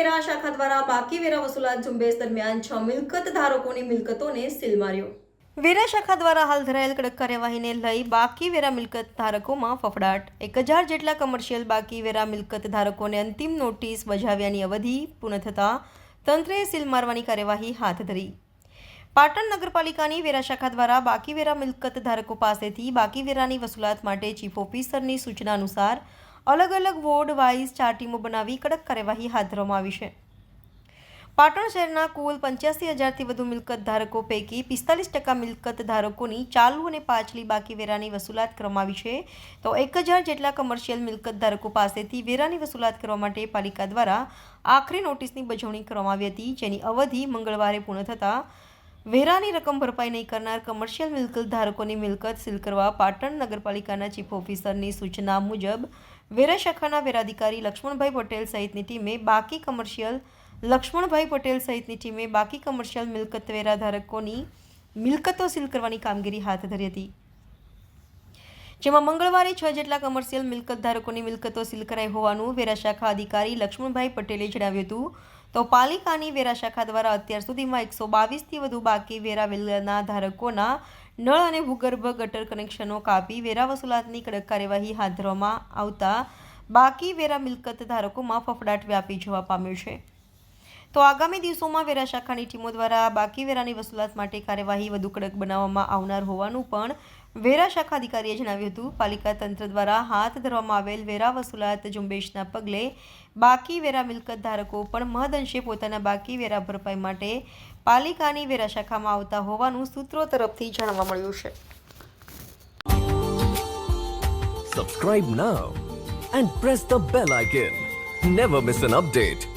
વેરા શાખા દ્વારા બાકી વેરા વસૂલાત ઝુંબેશ દરમિયાન છ મિલકત ધારકોની મિલકતોને સીલ માર્યો. વેરા શાખા દ્વારા હાલ ધરાયેલ કડક કાર્યવાહીને લઈ બાકી વેરા મિલકત ધારકોમાં ફફડાટ. એક હજાર જેટલા કમર્શિયલ બાકી વેરા મિલકત ધારકોને અંતિમ નોટિસ બજાવ્યાની અવધિ પૂર્ણ થતાં તંત્રએ સીલ મારવાની કાર્યવાહી હાથ ધરી. પાટણ નગરપાલિકાની વેરા શાખા દ્વારા બાકી વેરા મિલકત ધારકો પાસેથી બાકી વેરાની વસૂલાત માટે ચીફ ઓફિસરની સૂચના અનુસાર અલગ અલગ વોર્ડ વાઇઝ ચાર ટીમો બનાવી કડક કાર્યવાહી હાથ ધરવામાં આવી છે. પાટણ શહેરના કુલ પંચ્યાસી હજારથી વધુ મિલકત ધારકો પૈકી પિસ્તાલીસ ટકા મિલકત ધારકોની ચાલુ અને પાછલી બાકી વેરાની વસૂલાત કરવામાં આવી છે. તો એક હજાર જેટલા કમર્શિયલ મિલકત ધારકો પાસેથી વેરાની વસૂલાત કરવા માટે પાલિકા દ્વારા આખરી નોટિસની બજવણી કરવામાં આવી હતી, જેની અવધિ મંગળવારે પૂર્ણ થતાં વેરાની રકમ ભરપાઈ નહીં કરનાર કમર્શિયલ મિલકત ધારકોની મિલકત સીલ કરવા પાટણ નગરપાલિકાના ચીફ ઓફિસરની સૂચના મુજબ, વેરા શાખાના વેરાધિકારી લક્ષ્મણભાઈ પટેલ સહિતની ટીમે બાકી કમર્શિયલ લક્ષ્મણભાઈ પટેલ સહિતની ટીમે બાકી કમર્શિયલ મિલકત વેરા ધારકોની મિલકતો સીલ કરવાની કામગીરી હાથ ધરી હતી. જેમાં મંગળવારે છ જેટલા કમર્શિયલ મિલકત ધારકોની મિલકતો સીલ કરાઈ હોવાનું વેરા શાખા અધિકારી લક્ષ્મણભાઈ પટેલે જણાવ્યું હતું. તો પાલિકાની વેરા શાખા દ્વારા અત્યાર સુધીમાં એકસો બાવીસથી વધુ બાકી વેરા વેલના ધારકોના નળ અને ભૂગર્ભ ગટર કનેક્શનો કાપી વેરા વસૂલાતની કડક કાર્યવાહી હાથ ધરવામાં આવતા બાકી વેરા મિલકત ધારકોમાં ફફડાટ વ્યાપી જવા પામ્યો છે. તો આગામી દિવસોમાં વેરા શાખાની ટીમો દ્વારા બાકી વેરાની વસૂલાત માટે કાર્યવાહી વધુ કડક બનાવવામાં આવનાર હોવાનું પણ વેરા શાખા અધિકારીએ જણાવ્યું હતું, પાલિકા તંત્ર દ્વારા હાથ ધરવામાં આવેલ વેરા વસૂલાત ઝુંબેશના પગલે બાકી વેરા મિલકત ધારકો પણ મહદઅંશે પોતાના બાકી વેરા ભરપાઈ માટે પાલિકાની વેરા શાખામાં આવતા હોવાનું સૂત્રો તરફથી જાણવા મળ્યું છે subscribe now and press the bell icon never miss an update.